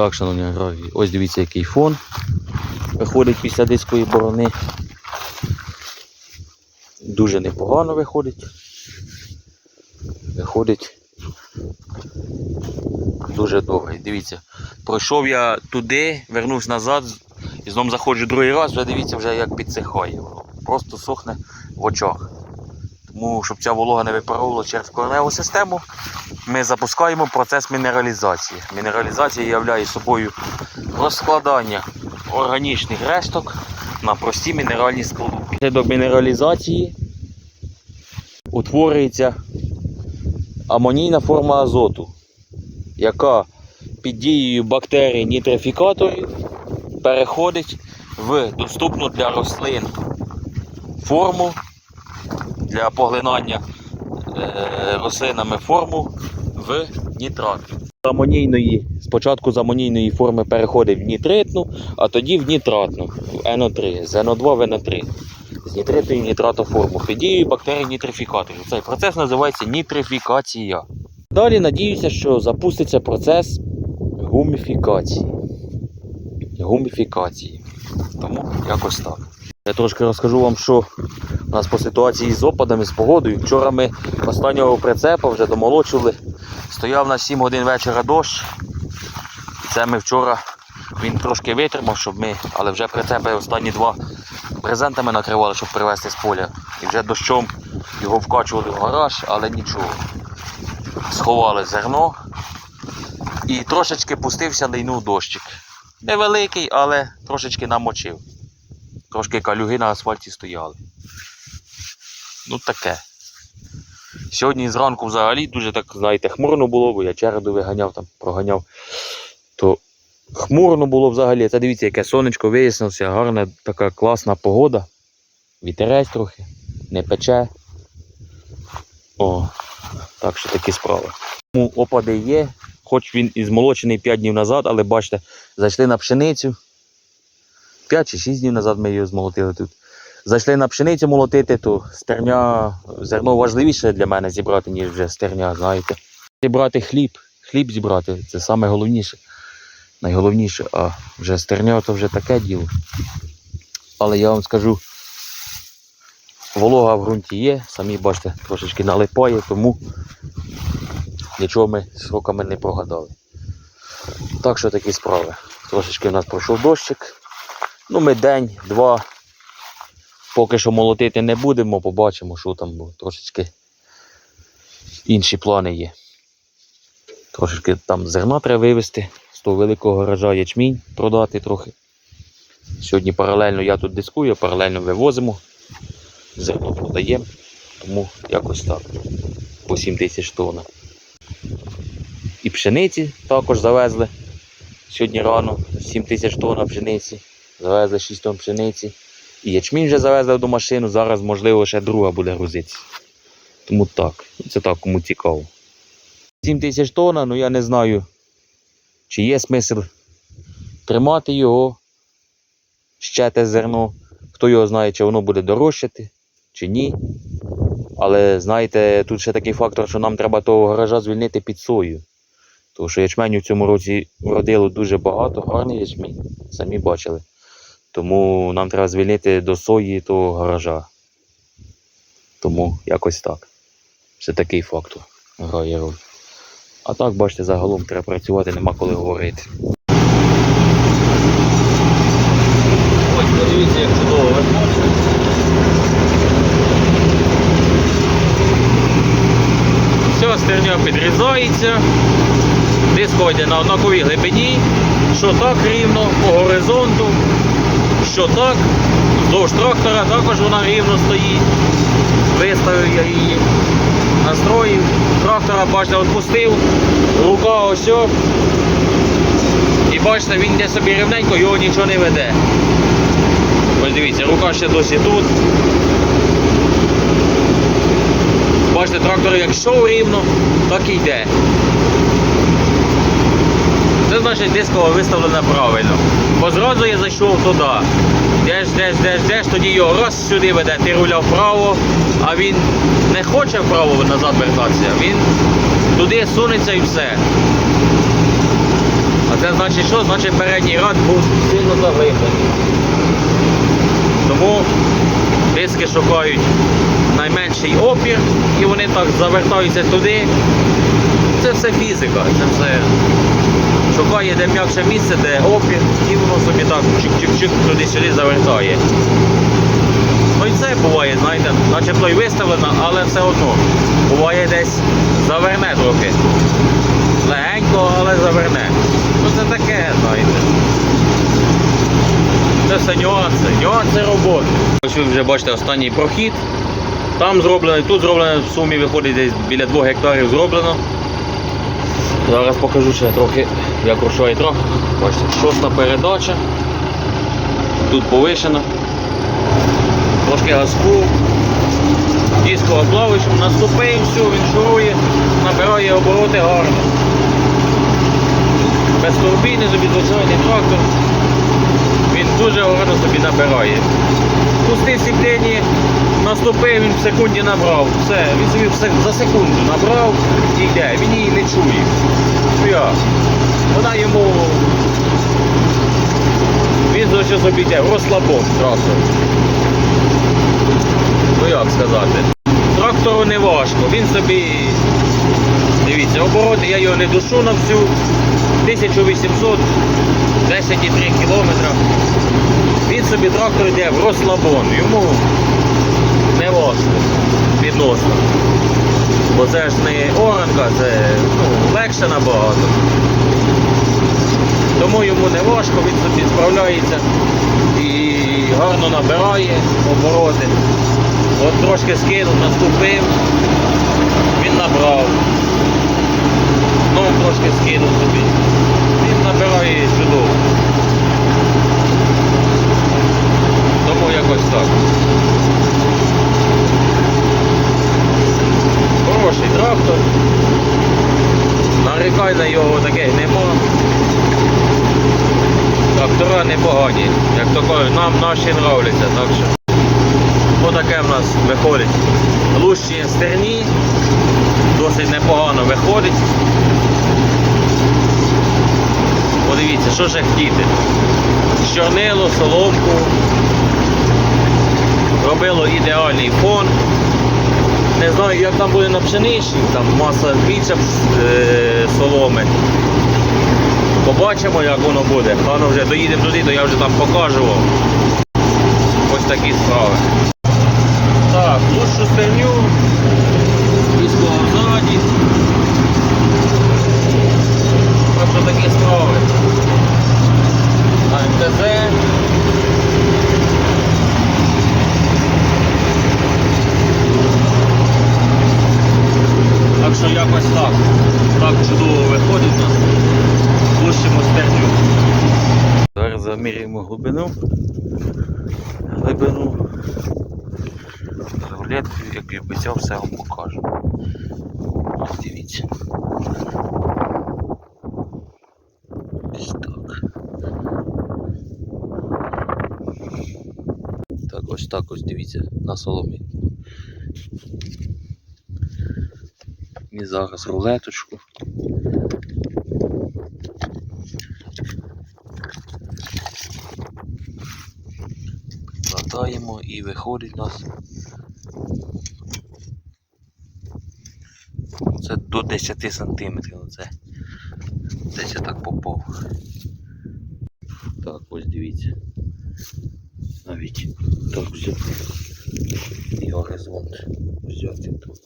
Так, шановні аграрії, ось дивіться, який фон виходить після диської борони. Дуже непогано виходить. Виходить дуже добре. Дивіться, пройшов я туди, вернувся назад і знову заходжу другий раз, вже дивіться, вже як підсихає. Просто сохне в очах. Тому, щоб ця волога не випаровувала через кореневу систему, ми запускаємо процес мінералізації. Мінералізація являє собою розкладання органічних решток на прості мінеральні сполуки. Внаслідок мінералізації утворюється амонійна форма азоту, яка під дією бактерій нітрифікаторів переходить в доступну для рослин форму для поглинання е, рослинами форму в нітрат. З амонійної, спочатку з амонійної форми переходить в нітритну, а тоді в нітратну, в НО3, з НО2 в НО3. З нітритної в нітратоформу під дією бактерій нітрифікаторів. Цей процес називається нітрифікація. Далі надіюся, що запуститься процес гуміфікації. Гуміфікації. Тому якось так. Я трошки розкажу вам, що у нас по ситуації з опадами, з погодою. Вчора ми останнього прицепа вже домолочили. Стояв на 7 годин вечора дощ. Це ми вчора він трошки витримав, щоб ми, але вже прицепи останні два брезентами накривали, щоб привезти з поля. І вже дощом його вкачували в гараж, але нічого. Сховали зерно і трошечки пустився лейнув дощик. Невеликий, але трошечки намочив. Трошки калюги на асфальті стояли. Ну таке. Сьогодні зранку взагалі дуже так, знаєте, хмурно було, бо я череду виганяв там, проганяв. То хмурно було взагалі. Це дивіться, яке сонечко вияснилося, гарна така класна погода. Вітерець трохи, не пече. О, так що такі справи. Тому опади є, хоч він і змолочений 5 днів назад, але бачите, зайшли на пшеницю. 5 чи 6 днів назад ми її змолотили тут. Зайшли на пшеницю молотити, то стерня, зерно важливіше для мене зібрати, ніж вже стерня, знаєте. Зібрати хліб, хліб зібрати це саме головніше. Найголовніше, а вже стерня то вже таке діло. Але я вам скажу, волога в ґрунті є, самі бачите, трошечки налипає, тому нічого ми сроками не прогадали. Так що такі справи. Трошечки в нас пройшов дощик. Ну, ми день, два. Поки що молотити не будемо, побачимо, що там, бо трошечки інші плани є. Трошечки там зерна треба вивезти, з того великого гаража ячмінь продати трохи. Сьогодні паралельно я тут дискую, паралельно вивозимо, зерно продаємо, тому якось так. По 7 тисяч тонн. І пшениці також завезли. Сьогодні рано 7 тисяч тонн пшениці. Завезли 6 тонн пшениці. І ячмінь вже завезли до машину, зараз, можливо, ще друга буде грузитися. Тому так, це так, кому цікаво. 7 тисяч тонн, ну я не знаю, чи є смисл тримати його, ще те зерно. Хто його знає, чи воно буде дорожчати, чи ні. Але знаєте, тут ще такий фактор, що нам треба того гаража звільнити під сою. Тому що ячменю в цьому році вродило дуже багато, гарний ячмінь, самі бачили. Тому нам треба звільнити до сої того гаража. Тому якось так. Ще такий фактор грає роль. А так, бачите, загалом треба працювати, нема коли говорити. Ось, подивіться, як чудово виходить. Все, стерня підрізається. Диско йде на однаковій глибині, що так рівно по горизонту, що так. Вздовж трактора також вона рівно стоїть. Виставив я її, настроїв. Трактора, бачите, відпустив, рука ось. І бачите, він йде собі рівненько, його нічого не веде. Ось дивіться, рука ще досі тут. Бачите, трактор як йшов рівно, так і йде. Це значить дискова виставлена правильно. Бо зразу я зайшов туди. Деш, деш, деш, деш, тоді його раз сюди веде, ти руля вправо, а він не хоче вправо назад вертатися, він туди сунеться і все. А це значить що? Значить передній рад був сильно заглиблений. Тому диски шукають найменший опір і вони так завертаються туди. Це все фізика, це все шукає де м'якше місце, де опір, і воно собі так чик-чик-чик туди-сюди завертає. Ну і це буває, знаєте, начебто й виставлено, але все одно. Буває десь заверне трохи. Легенько, але заверне. Ну це таке, знаєте. Це все нюанси, нюанси роботи. Ось ви вже бачите останній прохід. Там зроблено, тут зроблено, в сумі виходить десь біля 2 гектарів зроблено. Зараз покажу ще трохи, як рушає трохи. Бачите, шоста передача. Тут повишено. Трошки газку. Дисково плавищем, наступив, все, він шурує, набирає обороти гарно. Без турбіни, зобізвичайний трактор. Дуже гарно собі набирає. Пустив сіплення, наступив, він в секунді набрав. Все, він собі за секунду набрав і йде. Він її не чує. Як? Вона йому. Він за що собі йде, в розслабон трактор. Ну як сказати? Трактору не важко, він собі. Дивіться, обороти, я його не душу на всю. 1800, 10,3 кілометра. Собі трактор йде в розслабон. Йому не важко відносно. Бо це ж не оранка, це ну, легше набагато. Тому йому не важко, він собі справляється і гарно набирає обороти. От трошки скинув, наступив, він набрав. Ну, трошки скинув собі. Він набирає чудово. Тому якось так. Хороший трактор. Нарікай на його таких нема. Трактора непогані. Як кажуть, нам наші нравляться. Так що отаке в нас виходить. Лущі стерні. Досить непогано виходить. Подивіться, що ще хотіти. Чорнило, соломку. Робило ідеальний фон. Не знаю, як там буде на пшеничній, там маса більше е, соломи. Побачимо, як воно буде. Пану вже доїдемо туди, то я вже там покажу вам. Ось такі справи. Так, лучшу стерню. Військово ззаді. Так що такі справи. АМТЗ. Так так. Так чудово виходить у нас. Пущимо стерню. Зараз замірюємо глибину. Глибину. Рулеткою, як і обіцяв, все вам покажу. Ось Дивіться. Ось так. Так, ось так ось дивіться на соломі. І зараз рулеточку. Прикладаємо і виходить у нас. Це до 10 сантиметрів. Це десь я так попав. Так, ось дивіться. Навіть так взяти. І горизонт взяти тут.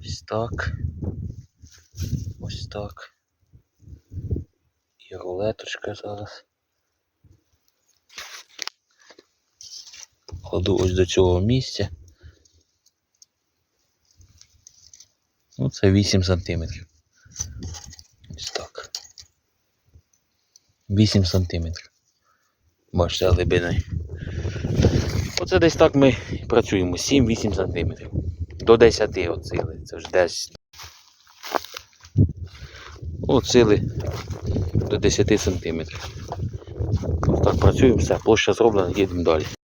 Ось так. Ось так. І рулеточка зараз. Кладу ось до цього місця. Ну, це 8 сантиметрів. Ось так. 8 сантиметрів. Бачите, глибина. Оце десь так ми працюємо. 7-8 сантиметрів. До 10 оцили. Це ж десь. Оцили до 10 сантиметрів. Ось так працюємо, все, площа зроблена, їдемо далі.